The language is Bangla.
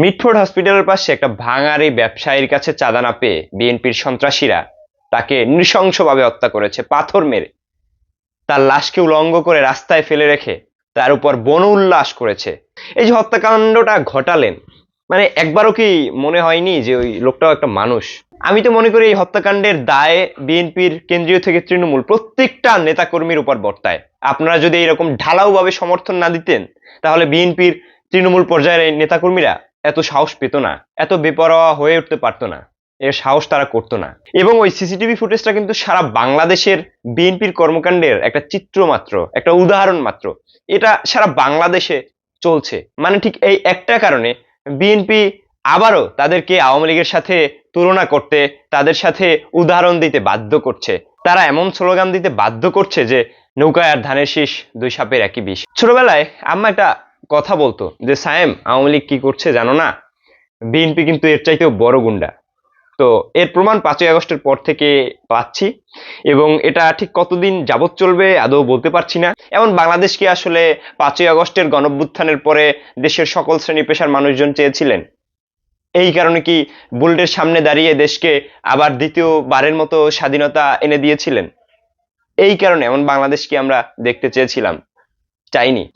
মিটফোর্ড হসপিটালের পাশে একটা ভাঙারি ব্যবসায়ীর কাছে চাঁদা না পেয়ে বিএনপির সন্ত্রাসীরা তাকে নৃশংসভাবে হত্যা করেছে, পাথর মেরে। তার লাশকে উলঙ্গ করে রাস্তায় ফেলে রেখে তার উপর বন উল্লাস করেছে। এই যে হত্যাকাণ্ডটা ঘটালেন মানে একবারও কি মনে হয়নি যে ওই লোকটাও একটা মানুষ? আমি তো মনে করি এই হত্যাকাণ্ডের দায়ে বিএনপির কেন্দ্রীয় থেকে তৃণমূল, প্রত্যেকটা নেতাকর্মীর উপর বর্তায়। আপনারা যদি এরকম ঢালাওভাবে সমর্থন না দিতেন, তাহলে বিএনপির তৃণমূল পর্যায়ের এই নেতাকর্মীরা এত সাহস পেত না, এত বেপরোয়া হয়ে উঠতে পারতো না, এর সাহস তারা করতো না। এবং ওই সিসিটিভি ফুটেজটা কিন্তু সারা বাংলাদেশের বিএনপির কর্মকাণ্ডের একটা চিত্র মাত্র একটা উদাহরণ মাত্র। এটা সারা বাংলাদেশে চলছে। মানে ঠিক এই একটা কারণে বিএনপি আবারও তাদেরকে আওয়ামী লীগের সাথে তুলনা করতে, তাদের সাথে উদাহরণ দিতে বাধ্য করছে। তারা এমন স্লোগান দিতে বাধ্য করছে যে, নৌকায় আর ধানের শীষ দুই সাপের একই বিষ। ছোটবেলায় আম্মা একটা কথা বলতো যে, সায়েম, আওয়ামী লীগ কি করছে জানো না? বিএনপি কিন্তু এর চাইতেও বড় গুন্ডা। তো এর প্রমাণ পাঁচই আগস্টের পর থেকে পাচ্ছি এবং এটা ঠিক কতদিন যাবৎ চলবে আদৌ বলতে পারছি না। এমন বাংলাদেশকে আসলে পাঁচই আগস্টের গণভ্যুত্থানের পরে দেশের সকল শ্রেণি পেশার মানুষজন চেয়েছিলেন? এই কারণে কি বুলেটের সামনে দাঁড়িয়ে দেশকে আবার দ্বিতীয় বারের মতো স্বাধীনতা এনে দিয়েছিলেন? এই কারণে এমন বাংলাদেশকে আমরা দেখতে চেয়েছিলাম? চাইনি।